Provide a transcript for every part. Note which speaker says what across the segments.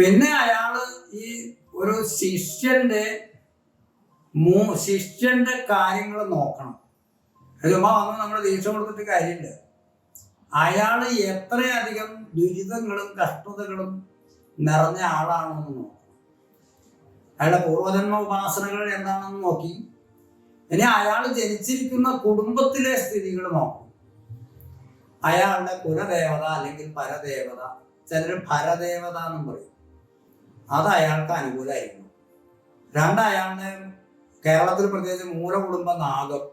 Speaker 1: പിന്നെ അയാൾ ഈ ഒരു ശിഷ്യന്റെ ശിഷ്യന്റെ കാര്യങ്ങൾ നോക്കണം. ചുമ്മാ വന്ന് നമ്മൾ ദീക്ഷ കൊടുത്തിട്ട് കാര്യമില്ല. അയാൾ എത്രയധികം ദുരിതങ്ങളും കഷ്ടതകളും നിറഞ്ഞ ആളാണെന്ന് നോക്കണം. അയാളുടെ പൂർവജന്മ ഉപാസനകൾ എന്താണെന്ന് നോക്കി. ഇനി അയാൾ ജനിച്ചിരിക്കുന്ന കുടുംബത്തിലെ സ്ഥിതികൾ നോക്കും. അയാളുടെ കുലദേവത അല്ലെങ്കിൽ പരദേവത ചിലർ ഭരദേവത എന്നും പറയും. അത് അയാൾക്ക് അനുകൂലമായിരിക്കണം രണ്ട് അയാളുടെ കേരളത്തിൽ പ്രത്യേകിച്ച് മൂലകുടുംബ നാഗം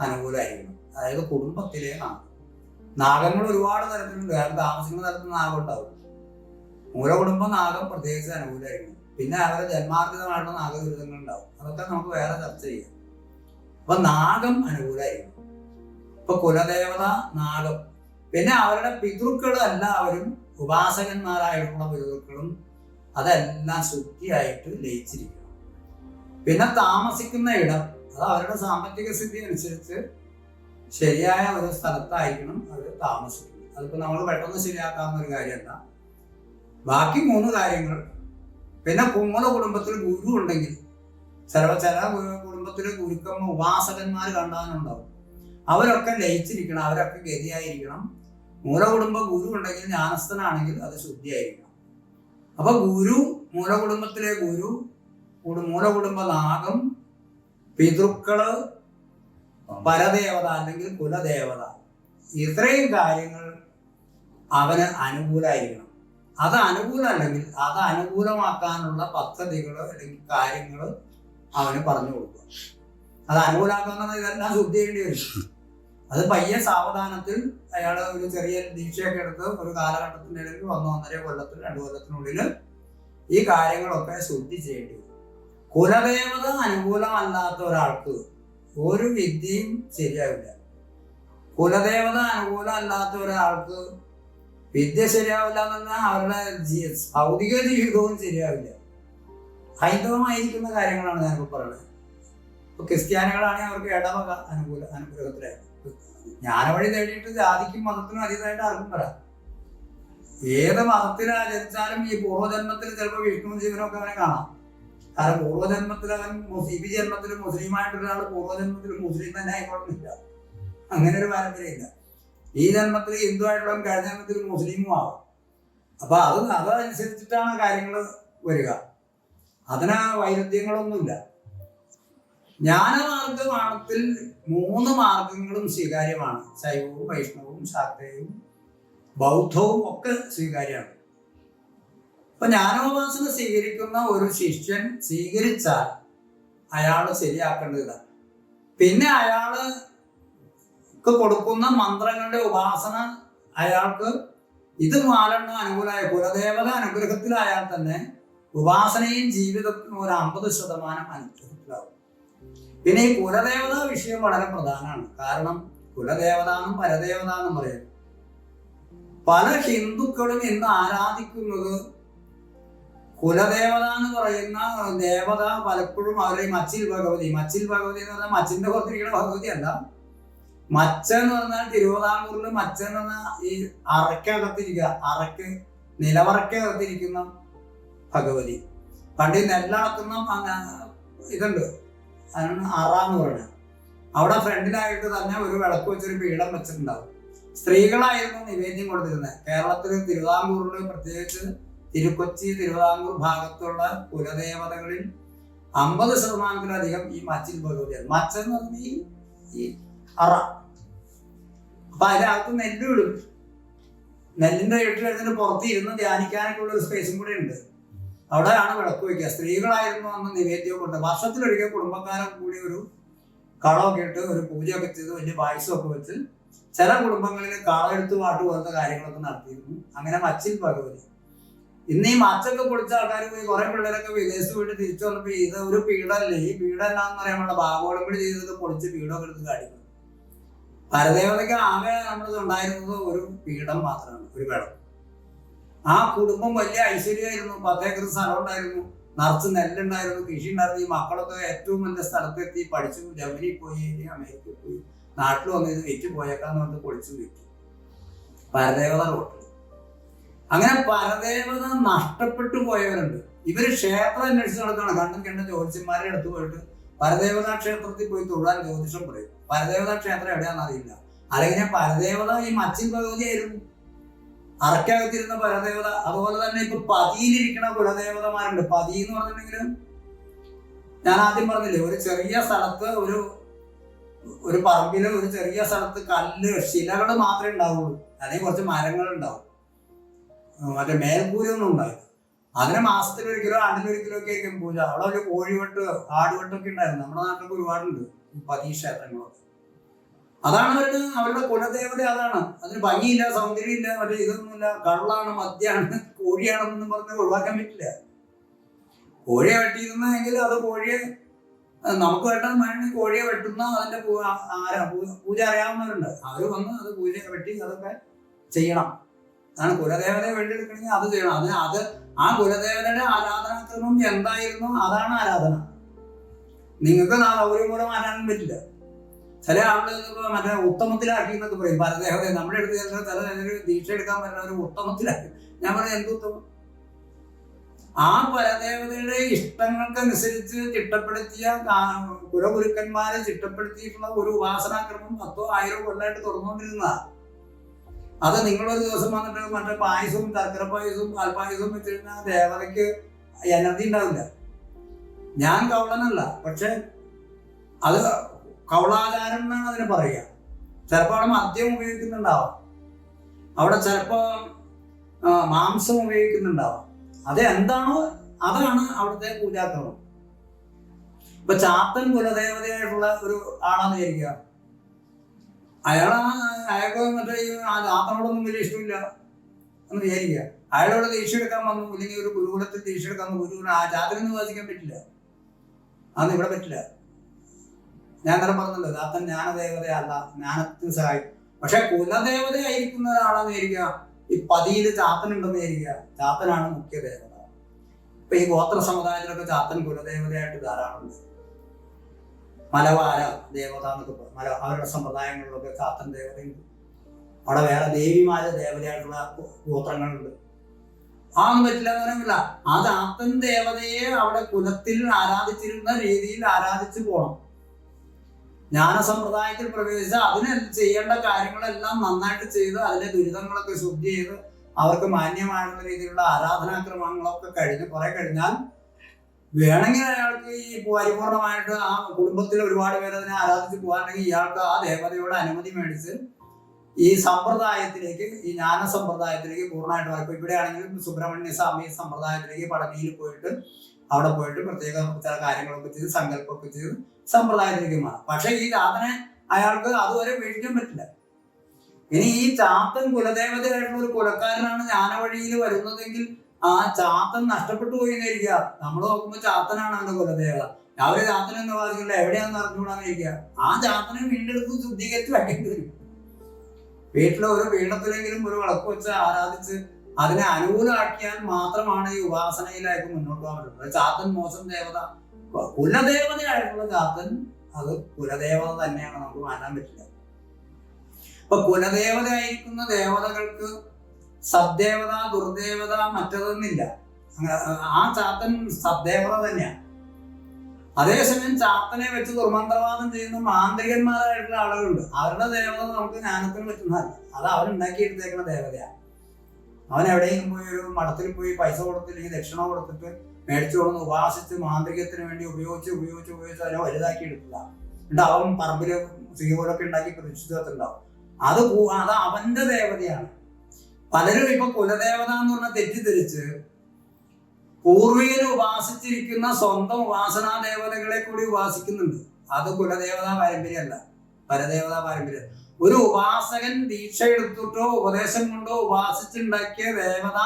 Speaker 1: അനുകൂലമായിരിക്കണം അതായത് കുടുംബത്തിലെ നാഗം. നാഗങ്ങൾ ഒരുപാട് തരത്തിലുണ്ട് അയാൾ താമസിക്കുന്ന തരത്തിൽ നാഗം ഉണ്ടാവും. മൂലകുടുംബ നാഗം പ്രത്യേകിച്ച് അനുകൂലമായിരിക്കണം പിന്നെ അവരുടെ ജന്മാർജിതമായിട്ടുള്ള നാഗദുരിതങ്ങൾ ഉണ്ടാവും. അതൊക്കെ നമുക്ക് വേറെ ചർച്ച ചെയ്യാം. അപ്പൊ നാഗം അനുകൂലമായിരിക്കണം ഇപ്പൊ കുലദേവത നാഗം. പിന്നെ അവരുടെ പിതൃക്കൾ എല്ലാവരും ഉപാസകന്മാരായിട്ടുള്ള പിതൃക്കളും അതെല്ലാം ശുദ്ധിയായിട്ട് ലയിച്ചിരിക്കണം. പിന്നെ താമസിക്കുന്ന ഇടം അത് അവരുടെ സാമ്പത്തിക സ്ഥിതി അനുസരിച്ച് ശരിയായ ഒരു സ്ഥലത്തായിരിക്കണം അവർ താമസിക്കുന്നത്. അതിപ്പോ നമ്മൾ പെട്ടെന്ന് ശരിയാക്കാവുന്ന ഒരു കാര്യമല്ല. ബാക്കി മൂന്ന് കാര്യങ്ങൾ. പിന്നെ കുമ്മള കുടുംബത്തിൽ ഗുരു ഉണ്ടെങ്കിൽ ചില ചില കുടുംബത്തിൽ ഗുരുക്കമ്മ ഉപാസകന്മാർ കണ്ടാനുണ്ടാവും അവരൊക്കെ ലയിച്ചിരിക്കണം അവരൊക്കെ ഗതിയായിരിക്കണം. മൂലകുടുംബ ഗുരു ഉണ്ടെങ്കിൽ ജ്ഞാനസ്ഥനാണെങ്കിൽ അത് ശുദ്ധിയായിരിക്കണം. അപ്പൊ ഗുരു മൂലകുടുംബത്തിലെ ഗുരു മൂലകുടുംബനാഗം മൂലകുടുംബ നാഗം പിതൃക്കൾ പരദേവത അല്ലെങ്കിൽ കുലദേവത ഇത്രയും കാര്യങ്ങൾ അവന് അനുകൂലമായിരിക്കണം അത് അനുകൂലമല്ലെങ്കിൽ അത് അനുകൂലമാക്കാനുള്ള പദ്ധതികൾ അല്ലെങ്കിൽ കാര്യങ്ങൾ അവന് പറഞ്ഞു കൊടുക്കുക. അത് അനുകൂലമാക്കുന്ന ഇതെല്ലാം ശുദ്ധി ചെയ്യേണ്ടി വരും. അത് പയ്യെ സാവധാനത്തിൽ അയാൾ ഒരു ചെറിയ ദീക്ഷയൊക്കെ എടുത്ത് ഒരു കാലഘട്ടത്തിനിടയിൽ വന്ന് ഒന്നര കൊല്ലത്തിൽ രണ്ടു കൊല്ലത്തിനുള്ളിൽ ഈ കാര്യങ്ങളൊക്കെ ശുദ്ധി ചെയ്യേണ്ടി വരും കുലദേവത അനുകൂലമല്ലാത്ത ഒരാൾക്ക് ഒരു വിദ്യയും ശരിയാവില്ല. കുലദേവത അനുകൂലമല്ലാത്ത ഒരാൾക്ക് വിദ്യ ശരിയാവില്ല എന്ന് പറഞ്ഞാൽ അവരുടെ ഭൗതിക ജീവിതവും ശരിയാവില്ല. ഹൈന്ദവമായിരിക്കുന്ന കാര്യങ്ങളാണ് ഞാനിപ്പോൾ പറയുന്നത്. ഇപ്പൊ ക്രിസ്ത്യാനികളാണെങ്കിൽ അവർക്ക് ഇടവക അനുകൂല അനുഗ്രഹത്തിലായി ജ്ഞാനവഴി നേടിയിട്ട് ജാതിക്കും മതത്തിനും അതീതമായിട്ട് ആർക്കും പറയാം ഏത് മതത്തിനാ ജനിച്ചാലും ഈ പൂർവജന്മത്തിൽ ചിലപ്പോൾ വിഷ്ണു ജീവനൊക്കെ അവനെ കാണാം. കാരണം പൂർവജന്മത്തിൽ അവൻ മുസ്ലിം ഈ ജന്മത്തിൽ മുസ്ലിമായിട്ടൊരാൾ പൂർവജന്മത്തിൽ മുസ്ലിം തന്നെ ആയിക്കോളുന്നില്ല. അങ്ങനെ ഒരു പാരമ്പര്യമില്ല. ഈ ജന്മത്തിൽ ഹിന്ദു ആയിട്ടുള്ളവൻ കഴിഞ്ഞ ജന്മത്തിൽ മുസ്ലിമും ആവും. അപ്പൊ അത് അതനുസരിച്ചിട്ടാണ് കാര്യങ്ങൾ വരിക. അതിന് വൈരുദ്ധ്യങ്ങളൊന്നുമില്ല. ജ്ഞാനമാർഗമാണത്തിൽ മൂന്ന് മാർഗങ്ങളും സ്വീകാര്യമാണ്. ശൈവവും വൈഷ്ണവവും ശാക്തയും ബൗദ്ധവും ഒക്കെ സ്വീകാര്യമാണ്. അപ്പൊ ജ്ഞാനോപാസന സ്വീകരിക്കുന്ന ഒരു ശിഷ്യൻ സ്വീകരിച്ചാൽ അയാൾ ശരിയാക്കേണ്ടതാണ് പിന്നെ അയാൾ കൊടുക്കുന്ന മന്ത്രങ്ങളുടെ ഉപാസന അയാൾക്ക് ഇത് നാലെണ്ണം അനുകൂലമായ. കുലദേവത അനുഗ്രഹത്തിലായാൽ തന്നെ ഉപാസനയും ജീവിതത്തിനും ഒരു അമ്പത് ശതമാനം അനുഗ്രഹത്തിലാവും. പിന്നെ ഈ കുലദേവത വിഷയം വളരെ പ്രധാനമാണ്. കാരണം കുലദേവതാന്നും പരദേവതാന്നും പറയുന്നത് പല ഹിന്ദുക്കളും ഇന്ന് ആരാധിക്കുന്നത്? കുലദേവത എന്ന് പറയുന്ന ദേവത പലപ്പോഴും അവരെ മച്ചിൽ ഭഗവതി. മച്ചിൽ ഭഗവതി എന്ന് പറഞ്ഞാൽ മച്ചിന്റെ പുറത്തിരിക്കുന്ന ഭഗവതി അല്ല. മച്ച എന്ന് പറഞ്ഞാൽ തിരുവിതാംകൂറിൽ മച്ച എന്ന് പറഞ്ഞാൽ ഈ അറയ്ക്കകത്തിരിക്കുക അറയ്ക്ക് നിലവറയ്ക്കകത്തിരിക്കുന്ന ഭഗവതി. പണ്ട് നെല്ലടക്കുന്ന ഇതുണ്ട്. അതിനാണ് അറ എന്ന് പറയുന്നത് അവിടെ ഫ്രണ്ടിലായിട്ട് തന്നെ ഒരു വിളക്ക് വെച്ചൊരു പീഠം വെച്ചിട്ടുണ്ടാവും. സ്ത്രീകളായിരുന്നു നിവേദ്യം കൊടുത്തിരുന്നത്. കേരളത്തിൽ തിരുവിതാംകൂറിൽ പ്രത്യേകിച്ച് തിരുക്കൊച്ചി തിരുവിതാംകൂർ ഭാഗത്തുള്ള കുലദേവതകളിൽ അമ്പത് ശതമാനത്തിലധികം ഈ മച്ചിൽ ഭഗവതിയാണ്. മച്ച എന്ന് പറഞ്ഞാൽ ഈ അറ. അപ്പൊ അതിനകത്ത് നെല്ല് വിടും നെല്ലിന്റെ വീട്ടിലെടുത്തിട്ട് പുറത്ത് ഇരുന്ന് ധ്യാനിക്കാനൊക്കെ ഉള്ള ഒരു സ്പേസും കൂടെ ഉണ്ട്. അവിടെയാണ് വിളക്ക് വയ്ക്കുക. സ്ത്രീകളായിരുന്നു അന്ന് നിവേദ്യം കൊണ്ട് വർഷത്തിലൊരിക്കൽ കുടുംബക്കാരൊക്കെ കൂടി ഒരു കളമൊക്കെ ഇട്ട് ഒരു പൂജയൊക്കെ ചെയ്ത് വലിയ പായസമൊക്കെ വെച്ച് ചില കുടുംബങ്ങളിൽ കളമെടുത്ത് പാട്ട് പോലത്തെ കാര്യങ്ങളൊക്കെ നടത്തിയിരുന്നു. അങ്ങനെ മച്ചിൽ ഭഗവതി ഇന്ന് ഈ മച്ചൊക്കെ പൊളിച്ച ആൾക്കാർ പോയി കുറെ പിള്ളേരൊക്കെ വിദേശത്ത് പോയിട്ട് തിരിച്ചു വന്നപ്പോൾ ഇത് ഒരു പീഡല്ലേ? ഈ പീഡ എന്നാന്ന് പറയുമ്പോൾ ഭാഗോളം കൂടി ചെയ്തത് പൊളിച്ച് പീഡമൊക്കെ എടുത്ത് കാണിക്കുന്നു. പരദേവതയ്ക്ക് ആകെ നമ്മൾ ഉണ്ടായിരുന്നത് ഒരു പീഠം മാത്രമാണ്. ഒരു വെള്ളം ആ കുടുംബം വലിയ ഐശ്വര്യമായിരുന്നു. പത്തേക്കർ സ്ഥലം ഉണ്ടായിരുന്നു. നിറച്ച് നെല്ലുണ്ടായിരുന്നു. കൃഷി ഉണ്ടായിരുന്നു. ഈ മക്കളൊക്കെ ഏറ്റവും നല്ല സ്ഥലത്തെത്തി പഠിച്ചു. ജർമ്മനിയിൽ പോയി അമേരിക്കയിൽ പോയി. നാട്ടിൽ വന്ന് ഇത് പോയേക്കാന്ന് പറഞ്ഞ് പൊളിച്ചു വിറ്റു. പരദേവത റോട്ടിൽ അങ്ങനെ പരദേവത നഷ്ടപ്പെട്ടു പോയവരുണ്ട്. ഇവർ ക്ഷേത്രം അന്വേഷിച്ച് നടക്കുകയാണ് കണ്ടും കണ്ട ജ്യോതിഷന്മാരെ അടുത്ത് പോയിട്ട് പരദേവതാ ക്ഷേത്രത്തിൽ പോയി തൊഴാൻ ജ്യോതിഷം പറയും. പരദേവതാ ക്ഷേത്രം എവിടെയാണെന്ന് അറിയില്ല. അല്ലെങ്കിൽ പരദേവത ഈ മച്ചിൻ ഭഗവതിയായിരുന്നു. അറക്കകത്തിരുന്ന പരദേവത അതുപോലെ തന്നെ ഇപ്പൊ പതിയിലിരിക്കുന്ന കുലദേവതമാരുണ്ട് പതി എന്ന് പറഞ്ഞിട്ടുണ്ടെങ്കിൽ ഞാൻ ആദ്യം പറഞ്ഞില്ലേ ഒരു ചെറിയ സ്ഥലത്ത് ഒരു ഒരു പറമ്പിൽ ഒരു ചെറിയ സ്ഥലത്ത് കല്ല് ശിലകൾ മാത്രമേ ഉണ്ടാവുള്ളൂ. അല്ലെങ്കിൽ കുറച്ച് മരങ്ങൾ ഉണ്ടാവും മറ്റേ മേൽപൂരൊന്നും ഉണ്ടാവില്ല. അതിന് മാസത്തിലൊരിക്കലോ ആണ്ടിലൊരിക്കലോ ഒക്കെ ആയിരിക്കും പൂജ. അവിടെ ഒരു കോഴിവെട്ട് ആടുവെട്ടൊക്കെ ഉണ്ടായിരുന്നു. നമ്മുടെ നാട്ടിലൊക്കെ ഒരുപാടുണ്ട് പതി ക്ഷേത്രങ്ങളൊക്കെ. അതാണ് അവരുടെ അവരുടെ കുലദേവത അതാണ്. അതിന് ഭംഗിയില്ല സൗന്ദര്യമില്ല മറ്റേ ഇതൊന്നുമില്ല. കള്ളാണ് മദ്യാണ് കോഴിയാണെന്നൊന്നും പറഞ്ഞ് ഒഴിവാക്കാൻ പറ്റില്ല. കോഴിയെ വെട്ടിയിരുന്നെങ്കിൽ അത് കോഴിയെ നമുക്ക് വെട്ടാൻ വേണ്ടി കോഴിയെ വെട്ടുന്ന അതിന്റെ ആരാ പൂജ അറിയാവുന്നവരുണ്ട്. അവർ വന്ന് അത് പൂജ വെട്ടി അതൊക്കെ ചെയ്യണം. അതാണ് കുലദേവതയെ വേണ്ടിയെടുക്കണമെങ്കിൽ അത് ചെയ്യണം. അത് അത് ആ കുലദേവതയുടെ ആരാധനാക്രമം എന്തായിരുന്നു? അതാണ് ആരാധന. നിങ്ങൾക്ക് ഒരു മൂലം ആരാധന പറ്റില്ല. ചില ആളുകൾ മറ്റേ ഉത്തമത്തിലാക്കി എന്നൊക്കെ പറയും. പരദേവത നമ്മുടെ അടുത്ത് ചില ഒരു ദീക്ഷ എടുക്കാൻ പറ്റുന്ന ഒരു ഉത്തമത്തിലാക്കി. ഞാൻ പറഞ്ഞ എന്ത് ഉത്തമം? ആ പരദേവതയുടെ ഇഷ്ടങ്ങൾക്കനുസരിച്ച് ചിട്ടപ്പെടുത്തിയ കുലഗുരുക്കന്മാരെ ചിട്ടപ്പെടുത്തിയിട്ടുള്ള ഒരു ഉപാസനാക്രമം പത്തോ ആയിരോ കൊല്ലമായിട്ട് തുറന്നുകൊണ്ടിരുന്നതാ അത് നിങ്ങളൊരു ദിവസം വന്നിട്ട് മറ്റേ പായസവും ശർക്കര പായസവും പാൽപായസവും വെച്ച് കഴിഞ്ഞാൽ ദേവതയ്ക്ക് എനർജി ഉണ്ടാവില്ല. ഞാൻ കൗളനല്ല പക്ഷെ അത് കൗളാചാരം എന്നാണ് അതിന് പറയുക. ചിലപ്പോൾ അവിടെ മദ്യം ഉപയോഗിക്കുന്നുണ്ടാവാം. അവിടെ ചിലപ്പോൾ മാംസം ഉപയോഗിക്കുന്നുണ്ടാവാം. അത് എന്താണോ അതാണ് അവിടുത്തെ പൂജാക്രമം. ഇപ്പൊ ചാത്തൻ കുലദേവതയായിട്ടുള്ള ഒരു ആളാന്ന് വിചാരിക്കുക. അയാൾ അയാൾക്ക് മറ്റേ ആ ചാത്തനോടൊന്നും വലിയ ഇഷ്ടമില്ല എന്ന് വിചാരിക്കുക. അയാളോട് ദീക്ഷ എടുക്കാൻ വന്നു ഇല്ലെങ്കിൽ ഒരു ഗുരുകുലത്തിൽ ദീക്ഷ എടുക്കാൻ ഗുരുവിന് ആ ചാത്തനൊന്നും വാദിക്കാൻ പറ്റില്ല. അന്ന് ഇവിടെ പറ്റില്ല. ഞാൻ തന്നെ പറഞ്ഞല്ലോ ചാത്തൻ ജ്ഞാനദേവതയല്ല ജ്ഞാനത്തിന് സഹായി. പക്ഷെ കുലദേവതയായിരിക്കുന്ന ഒരാളാന്ന് വിചാരിക്കുക ഈ പതിയിൽ ചാത്തനുണ്ടെന്ന് വിചാരിക്കുക ചാത്തനാണ് മുഖ്യ ദേവത. ഇപ്പൊ ഈ ഗോത്ര സമുദായത്തിലൊക്കെ ചാത്തൻ കുലദേവതയായിട്ട് ധാരാളമുണ്ട്. മലവാര ദേവത എന്നൊക്കെ മല അവരുടെ സമ്പ്രദായങ്ങളിലൊക്കെ ചാത്തൻ ദേവതയുണ്ട്. അവിടെ വേറെ ദേവിമാര ദേവതയായിട്ടുള്ള ഗോത്രങ്ങളുണ്ട്. ആ ഒന്നും പറ്റില്ല എന്ന് പറയുന്നില്ല. ആ ചാത്തൻ ദേവതയെ അവിടെ കുലത്തിൽ ആരാധിച്ചിരുന്ന രീതിയിൽ ആരാധിച്ചു പോകണം ജ്ഞാന സമ്പ്രദായത്തിൽ പ്രവേശിച്ച് അതിന് ചെയ്യേണ്ട കാര്യങ്ങളെല്ലാം നന്നായിട്ട് ചെയ്ത് അതിലെ ദുരിതങ്ങളൊക്കെ ശുദ്ധി ചെയ്ത് അവർക്ക് മാന്യമായിട്ടുള്ള രീതിയിലുള്ള ആരാധനാക്രമങ്ങളൊക്കെ കഴിഞ്ഞ് കുറെ കഴിഞ്ഞാൽ വേണമെങ്കിൽ അയാൾക്ക് ഈ പരിപൂർണമായിട്ട് ആ കുടുംബത്തിൽ ഒരുപാട് പേര് അതിനെ ആരാധിച്ച് പോകാണെങ്കിൽ ഇയാൾക്ക് ആ ദേവതയോട് അനുമതി മേടിച്ച് ഈ സമ്പ്രദായത്തിലേക്ക് ഈ ജ്ഞാന സമ്പ്രദായത്തിലേക്ക് പൂർണമായിട്ട് ഇവിടെ ആണെങ്കിലും സുബ്രഹ്മണ്യ സ്വാമി സമ്പ്രദായത്തിലേക്ക് പടനിയിൽ പോയിട്ട് അവിടെ പോയിട്ട് പ്രത്യേക ചില കാര്യങ്ങളൊക്കെ ചെയ്ത് സങ്കല്പമൊക്കെ ചെയ്ത് സമ്പ്രദായത്തിലേക്കുമാണ് പക്ഷേ ഈ ചാത്തനെ അയാൾക്ക് അതുവരെ വീഴിക്കാൻ പറ്റില്ല. ഇനി ഈ ചാത്തൻ കുലദേവതയായിട്ടുള്ള ഒരു കുലക്കാരനാണ് ജ്ഞാനവഴിയിൽ വരുന്നതെങ്കിൽ ആ ചാത്തൻ നഷ്ടപ്പെട്ടു പോയി എന്നിരിക്കുക നമ്മൾ നോക്കുമ്പോൾ ചാത്തനാണ് അവന്റെ കുലദേവത. അവർ ചാത്തനെന്ന് പറഞ്ഞിട്ടില്ല എവിടെയാണെന്ന് അറിഞ്ഞുകൂടാന്ന് ഇരിക്കുക ആ ചാത്തനെ വീണ്ടെടുത്ത് ശുദ്ധീകരിച്ച് വെക്കേണ്ടി വരും. വീട്ടിലെ ഒരു പീഠത്തിലെങ്കിലും ഒരു വിളക്ക് വെച്ച് ആരാധിച്ച് അതിനെ അനുകൂലമാക്കിയാൽ മാത്രമാണ് ഈ ഉപാസനയിലേക്ക് മുന്നോട്ട് പോകാൻ പറ്റുന്നത് ചാത്തൻ മോശം ദേവത കുലദേവതയായിട്ടുള്ള ചാത്തൻ അത് കുലദേവത തന്നെയാണ് നമുക്ക് മാറ്റാൻ പറ്റില്ല. ഇപ്പൊ കുലദേവതയായിരിക്കുന്ന ദേവതകൾക്ക് സദ്ദേവത ദുർദേവത മറ്റതൊന്നില്ല ആ ചാത്തൻ സദ്ദേവത തന്നെയാണ്. അതേസമയം ചാത്തനെ വെച്ച് ദുർമന്ത്രവാദം ചെയ്യുന്ന മാന്ത്രികന്മാരായിട്ടുള്ള ആളുകളുണ്ട്. അവരുടെ ദേവത നമുക്ക് ജ്ഞാനത്തിന് പറ്റുന്നതല്ല. അത് അവരുണ്ടാക്കിയെടുത്തേക്കുന്ന ദേവതയാണ്. അവൻ എവിടെയെങ്കിലും പോയി ഒരു മഠത്തിൽ പോയി പൈസ കൊടുത്തില്ലെങ്കിൽ ദക്ഷിണ കൊടുത്തിട്ട് മേടിച്ചു കൊടുന്ന് ഉപാസിച്ച് മാന്ത്രികത്തിന് വേണ്ടി ഉപയോഗിച്ച് ഉപയോഗിച്ച് ഉപയോഗിച്ച് അതിനെ വലുതാക്കി എടുക്കുക. എന്നിട്ട് അവൻ പറമ്പിൽ ശ്രീകോലൊക്കെ ഉണ്ടാക്കി പ്രതിഷ്ഠിച്ചിട്ടുണ്ടാവും. അത് അത് അവന്റെ ദേവതയാണ്. പലരും ഇപ്പൊ കുലദേവത എന്ന് പറഞ്ഞാൽ തെറ്റിദ്ധരിച്ച് പൂർവികന് ഉപാസിച്ചിരിക്കുന്ന സ്വന്തം ഉപാസനാ ദേവതകളെ കൂടി ഉപാസിക്കുന്നുണ്ട്. അത് കുലദേവതാ പാരമ്പര്യമല്ല. പരദേവതാ പാരമ്പര്യം ഒരു ഉപാസകൻ ദീക്ഷ എടുത്തിട്ടോ ഉപദേശം കൊണ്ടോ ഉപാസിച്ചുണ്ടാക്കിയ ദേവത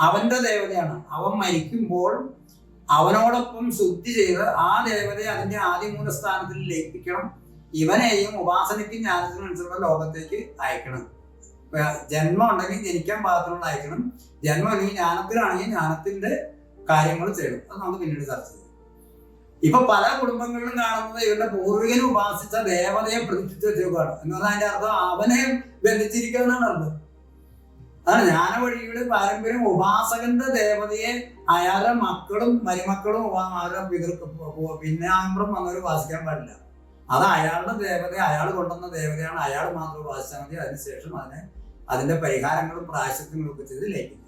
Speaker 1: അവന്റെ ദേവതയാണ്. അവൻ മരിക്കുമ്പോൾ അവനോടൊപ്പം ശുദ്ധി ചെയ്ത് ആ ദേവതയെ അതിന്റെ ആദ്യമൂല സ്ഥാനത്തിൽ ലയിപ്പിക്കണം. ഇവനെയും ഉപാസനയ്ക്കും ജ്ഞാനത്തിനനുസരിച്ചുള്ള ലോകത്തേക്ക് അയക്കണം. ജന്മം ഉണ്ടെങ്കിൽ ജനിക്കാൻ പാകത്തിനുള്ള അയക്കണം. ജന്മം അല്ലെങ്കിൽ ജ്ഞാനത്തിലാണെങ്കിൽ ജ്ഞാനത്തിന്റെ കാര്യങ്ങൾ ചെയ്യണം അത് നമുക്ക് പിന്നീട് ചർച്ച ചെയ്യാം. ഇപ്പൊ പല കുടുംബങ്ങളിലും കാണുന്നത് ഇവരുടെ പൂർവികൻ ഉപാസിച്ച ദേവതയെ പ്രതിഷ്ഠിച്ച് വെച്ചേക്കാണ് എന്ന് പറഞ്ഞാൽ അതിന്റെ അർത്ഥം അവനെ ബന്ധിച്ചിരിക്കുക അർത്ഥം. അതാണ് ജ്ഞാന വഴിയുടെ പാരമ്പര്യം. ഉപാസകന്റെ ദേവതയെ അയാളുടെ മക്കളും മരുമക്കളും അവരുടെ പിതൃക്ക് പിന്നാമ്പുറം വന്നവർ ഉപാസിക്കാൻ പാടില്ല. അത് അയാളുടെ ദേവത അയാൾ കൊണ്ടുവന്ന ദേവതയാണ് അയാൾ മാത്രം ഉപാസിച്ചാൽ മതി. അതിനുശേഷം അതിനെ അതിന്റെ പരിഹാരങ്ങളും പ്രായശ്യത്വങ്ങളും ഒക്കെ ചെയ്ത് ലയിക്കും